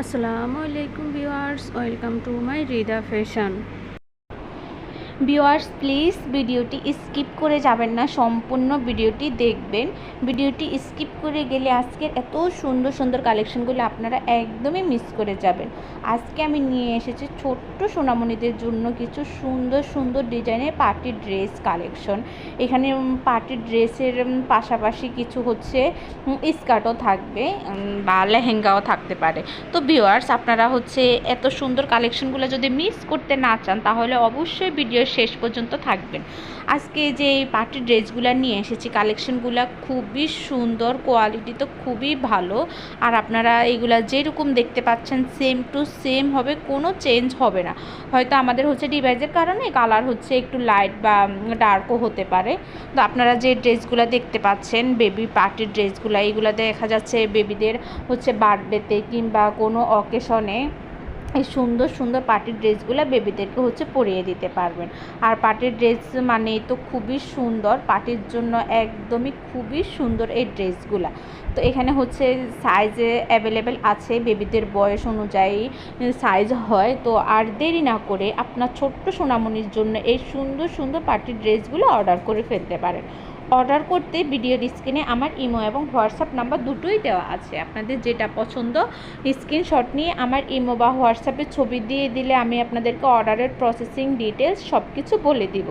আসসালামু আলাইকুম viewers welcome to my Rida fashion. Viewers, please ভিডিওটি স্কিপ করে যাবেন না, সম্পূর্ণ ভিডিওটি দেখবেন। ভিডিওটি স্কিপ করে গেলে আজকের এত সুন্দর সুন্দর কালেকশনগুলো আপনারা একদমই মিস করে যাবেন। আজকে আমি নিয়ে এসেছি ছোট্ট সোনামণিদের জন্য কিছু সুন্দর সুন্দর ডিজাইনের পার্টি ড্রেস কালেকশন। এখানে পার্টি ড্রেসের পাশাপাশি কিছু হচ্ছে স্কার্টও থাকবে বা লেহেঙ্গাও থাকতে পারে। তো ভিউয়ার্স, আপনারা হচ্ছে এত সুন্দর কালেকশনগুলো যদি মিস করতে না চান, তাহলে অবশ্যই ভিডিও শেষ পর্যন্ত থাকবেন। আজকে যে এই পার্টি ড্রেসগুলো নিয়ে এসেছি কালেকশনগুলো খুবই সুন্দর কোয়ালিটি তো খুবই ভালো। আর আপনারা এগুলা যেরকম দেখতে পাচ্ছেন সেম টু সেম হবে, কোনো চেঞ্জ হবে না। হয়তো আমাদের হচ্ছে ডিভাইসের কারণে কালার হচ্ছে একটু লাইট বা ডার্কও হতে পারে। তো আপনারা যে ড্রেসগুলো দেখতে পাচ্ছেন বেবি পার্টির ড্রেসগুলো এইগুলো দেখা যাচ্ছে বেবিদের হচ্ছে বার্থডেতে কিংবা কোনো অকেশনে এই সুন্দর সুন্দর পার্টির ড্রেসগুলো বেবিদেরকে হচ্ছে পরিয়ে দিতে পারবেন। আর পার্টির ড্রেস মানে তো খুবই সুন্দর, পার্টির জন্য একদমই খুবই সুন্দর এই ড্রেসগুলো। তো এখানে হচ্ছে সাইজে অ্যাভেলেবেল আছে বেবিদের বয়স অনুযায়ী সাইজ হয়। তো আর দেরি না করে আপনার ছোট্ট সোনামণির জন্য এই সুন্দর সুন্দর পার্টির ড্রেসগুলো অর্ডার করে ফেলতে পারেন। অর্ডার করতে ভিডিওর স্ক্রিনে আমার ইমো এবং হোয়াটসঅ্যাপ নাম্বার দুটোই দেওয়া আছে। আপনাদের যেটা পছন্দ, স্ক্রিনশট নিয়ে আমার ইমো বা হোয়াটসঅ্যাপে ছবি দিয়ে দিলে আমি আপনাদেরকে অর্ডারের প্রসেসিং ডিটেলস সব কিছু বলে দিব।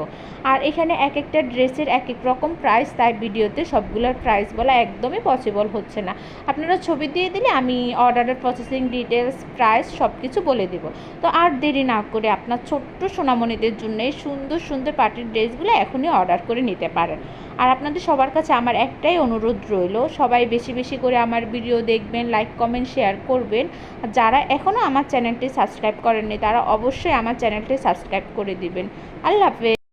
আর এখানে এক একটা ড্রেসের এক এক রকম প্রাইস তাই ভিডিওতে সবগুলোর প্রাইস বলা একদমই পসিবল হচ্ছে না। আপনারা ছবি দিয়ে দিলে আমি অর্ডারের প্রসেসিং ডিটেলস প্রাইস সব কিছু বলে দিব। তো আর দেরি না করে আপনার ছোট্ট সোনামণিদের জন্য এই সুন্দর সুন্দর পার্টির ড্রেসগুলো এখনই অর্ডার করে নিতে পারেন। আর আপনাদের সবার কাছে আমার একটাই অনুরোধ রইল, সবাই বেশি বেশি করে আমার ভিডিও দেখবেন লাইক কমেন্ট শেয়ার করবেন। যারা এখনও আমার চ্যানেলটি সাবস্ক্রাইব করেননি, তারা অবশ্যই আমার চ্যানেলটি সাবস্ক্রাইব করে দিবেন। আল্লাহ হাফেজ।